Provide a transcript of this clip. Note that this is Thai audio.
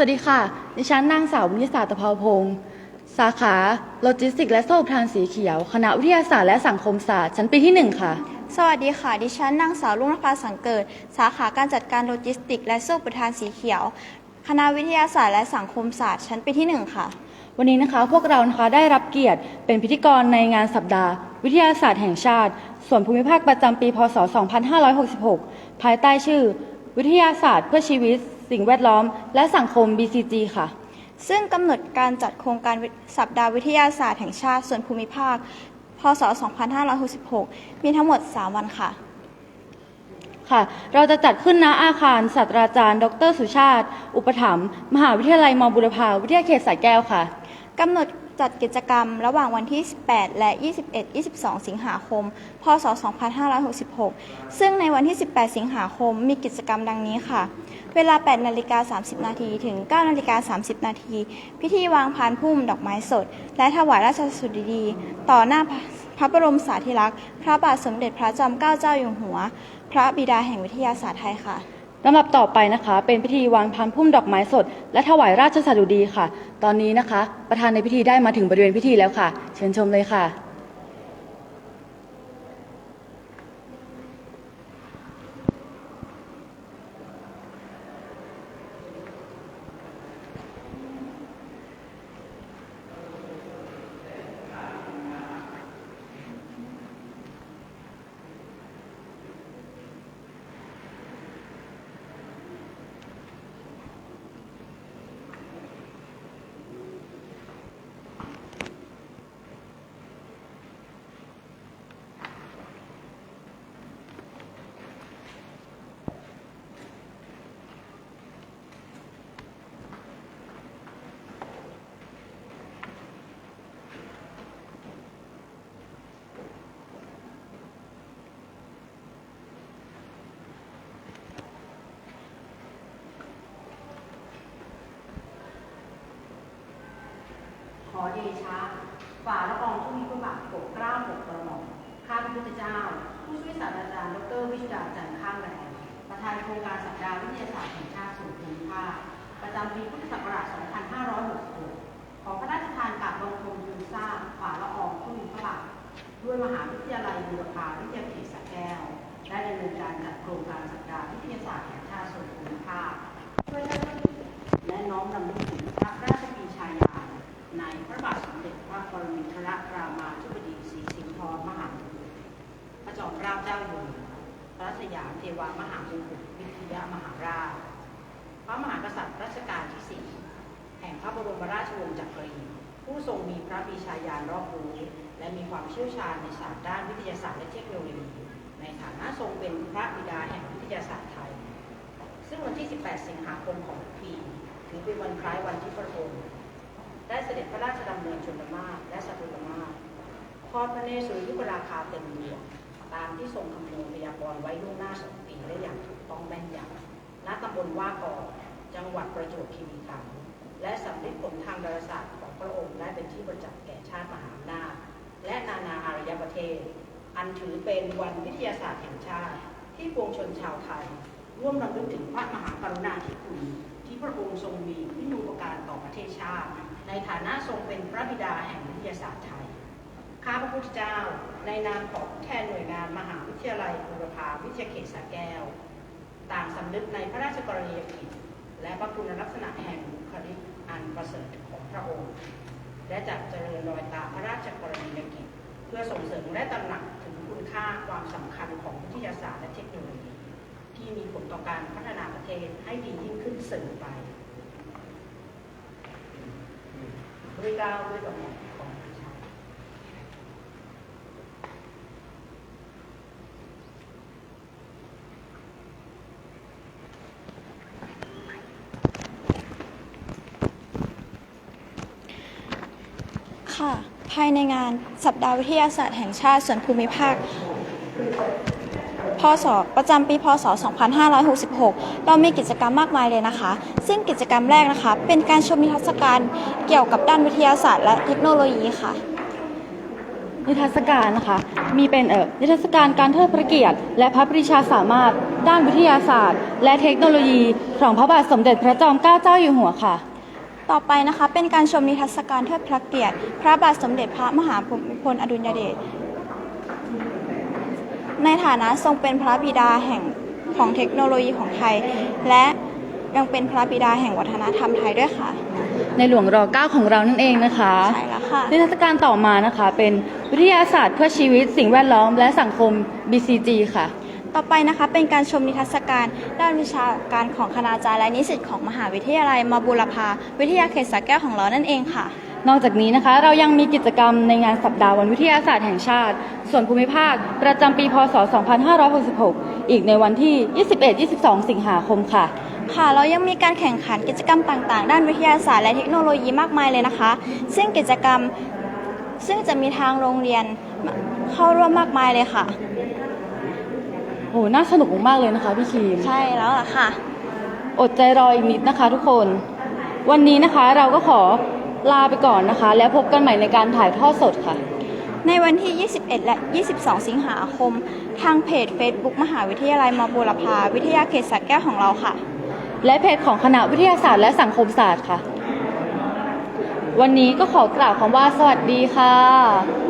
วัสดีค่ะ ดิฉันนางสาววินิสาตะเภาพงศ์สาขาโลจิสติกส์และโซ่ทานสีเขียว คณะวิทยาศาสตร์และสังคมศาสตร์ชั้นปีที่ 1 ค่ะ สวัสดีค่ะ ดิฉันนางสาวลุงนภาสังเกิด สาขาการจัดการโลจิสติกส์และโซ่ประทานสีเขียว คณะวิทยาศาสตร์และสังคมศาสตร์ชั้นปีที่หนึ่งค่ะ วันนี้นะคะพวกเรานะคะได้รับเกียรติเป็นพิธีกรในงานสัปดาห์ วิทยาศาสตร์แห่งชาติ ส่วนภูมิภาคประจำปี พศ 2566 ภายใต้ชื่อ วิทยาศาสตร์เพื่อชีวิต สิ่งแวดล้อม และสังคม BCG ค่ะ ซึ่งกำหนดการจัดโครงการวิสัปดาห์วิทยาศาสตร์แห่งชาติส่วนภูมิภาค พศ 2566 มีทั้งหมด 3 วันค่ะค่ะเราจะจัดขึ้นณอาคารศาสตราจารย์ ดร สุชาติ อุปถัมภ์มหาวิทยาลัยมบุรพาวิทยาเขตสระแก้วค่ะกำหนดจัดกิจกรรมระหว่างวันที่ 18 และ 21 22 สิงหาคม พศ 2566 ซึ่งในวันที่ 18 สิงหาคมมีกิจกรรมดังนี้ค่ะ เวลา 8 นาฬิกา 30 นาทีถึง 9 นาฬิกา 30 นาที พิธีวางพานพุ่มดอกไม้สด และถวายราชสุดดี ต่อหน้าพระพระบรมสาธิลักษณ์พระบาทสมเด็จพระจอมเกล้าเจ้าอยู่หัว พระบิดาแห่งวิทยาศาสตร์ไทยค่ะ ลำดับต่อไปนะคะ เป็นพิธีวางพานพุ่มดอกไม้สด และถวายราชสดุดีค่ะ ตอนนี้นะคะ ประธานในพิธีได้มาถึงบริเวณพิธีแล้วค่ะ เชิญชมเลยค่ะ อเดชะ ฝ่าละอองผู้มีพระบาทปกเกล้าปกกระหม่อมข้าพระพุทธเจ้า ผู้ช่วยศาสตราจารย์ดรวิชุดาจันทร์ข้างแรงประธานโครงการสัปดาห์วิทยาศาสตร์แห่งชาติส่วนภูมิภาคประจำปีพุทธศักราช 2566 ขอพระราชทานกราบบังคมทูลทราบฝ่าละอองผู้มีพระบาทด้วยมหาวิทยาลัยบูรพาวิทยาเขตสระแก้ว ได้ดำเนินการจัดโครงการสัปดาห์วิทยาศาสตร์แห่งชาติส่วนภูมิภาคเพื่อเทิดพระเกียรติและน้อมรำลึกถึงพระราช ปรมินทรรามาธิบดีศรีสิงห์ทรมหาพระจอมเกล้าเจ้าอยู่หัวพระสยามเทวามหามงกุฎวิทยามหาราช พระมหากษัตริย์รัชกาลที่สี่แห่งพระบรมราชวงศ์จักรีผู้ทรงมีพระปีชาญาณรอบรู้และมีความเชี่ยวชาญในศาสตร์ด้านวิทยาศาสตร์และเทคโนโลยี ในฐานะทรงเป็นพระบิดาแห่งวิทยาศาสตร์ไทย ซึ่งวันที่ 18 สิงหาคมของทุกปี ถือเป็นวันคล้ายวันที่พระองค์ ได้เสด็จพระราชดำเนินชนมาศและสตุลมาศทอดพระเนตรสุริยุปราคาเต็มดวงตามที่ทรงคำนวณพยากรณ์ไว้ล่วงหน้าสองปีได้อย่างถูกต้องแม่นยำณตำบลว่ากอจังหวัดประจวบคีรีขันธ์และสำลิดผลทางดาราศาสตร์ของพระองค์ได้เป็นที่ประจักษ์แก่ชาติมหาอำนาจและนานาอารยประเทศ อันถือเป็นวันวิทยาศาสตร์แห่งชาติ ที่ปวงชนชาวไทย ร่วมรำลึกถึงพระมหากรุณาธิคุณที่พระองค์ทรงมีวินูปการต่อประเทศชาติ ในฐานะทรงเป็นพระบิดาแห่งวิทยาศาสตร์ไทย ข้าพระพุทธเจ้าในนามของผู้แทนหน่วยงานมหาวิทยาลัยบูรพาวิทยาเขตสระแก้ว ต่างสำนึกในพระราชกรณียกิจ และพระคุณลักษณะแห่งบุคลิกอันประเสริฐของพระองค์ และจัดเจริญรอยตามพระราชกรณียกิจ เพื่อส่งเสริมและตระหนักถึงคุณค่าความสำคัญของวิทยาศาสตร์และเทคโนโลยีที่มีผลต่อการพัฒนาประเทศให้ดียิ่งขึ้นสริมไป ด้วยเกล้าวด้วยกระหม่อมของพระเจ้าค่ะ ภายในงานสัปดาห์วิทยาศาสตร์แห่งชาติส่วนภูมิภาค พศประจำปีพศ 2566 เรามีกิจกรรมมากมายเลยนะคะ ซึ่งกิจกรรมแรกนะคะ เป็นการชมนิทรรศการเกี่ยวกับด้านวิทยาศาสตร์และเทคโนโลยีค่ะในนิทรรศการนะคะ มีเป็นเอ่อนิทรรศการการเทิดพระเกียรติ และพระปรีชาสามารถ ด้านวิทยาศาสตร์ และเทคโนโลยีของพระบาทสมเด็จพระจอมเกล้าเจ้าอยู่หัวค่ะต่อไปนะคะเป็นการชมนิทรรศการเทิดพระเกียรติ พระบาทสมเด็จพระมหาภูมิพลอดุลยเดช ในฐานะทรงเป็นพระบิดาแห่งของเทคโนโลยีของไทย และยังเป็นพระบิดาแห่งวัฒนธรรมไทยด้วยค่ะ ในหลวงร9ของเรานั่นเองนะคะใช่แล้วค่ะนิทรรศการต่อมานะคะเป็นวิทยาศาสตร์เพื่อชีวิตสิ่งแวดล้อมและสังคม BCG ค่ะ ต่อไปนะคะเป็นการชมนิทรรศการด้านวิชาการของคณาจารย์และนิสิตของมหาวิทยาลัยมาบุรพาวิทยาเขตสระแก้วของเรานั่นเองค่ะ นอกจากนี้นะคะ เรายังมีกิจกรรมในงานสัปดาห์วันวิทยาศาสตร์แห่งชาติ ส่วนภูมิภาค ประจำปีพศ 2566 อีกในวันที่ 21-22 สิงหาคมค่ะ ค่ะ เรายังมีการแข่งขันกิจกรรมต่างๆ ด้านวิทยาศาสตร์และเทคโนโลยีมากมายเลยนะคะ ซึ่งกิจกรรมซึ่งจะมีทางโรงเรียนเข้าร่วมมากมายเลยค่ะโหน่าสนุกมากๆเลยนะคะพี่คีม ใช่แล้วล่ะค่ะ อดใจรออีกนิดนะคะทุกคน วันนี้นะคะเราก็ขอ ลาไปก่อนนะคะ แล้วพบกันใหม่ในการถ่ายทอดสดค่ะ ในวันที่ 21 และ 22 สิงหาคม ทางเพจ Facebook มหาวิทยาลัยมบุรพา วิทยาเขตสระแก้วของเราค่ะ และเพจของคณะวิทยาศาสตร์และสังคมศาสตร์ค่ะ วันนี้ก็ขอกล่าวคำว่าสวัสดีค่ะ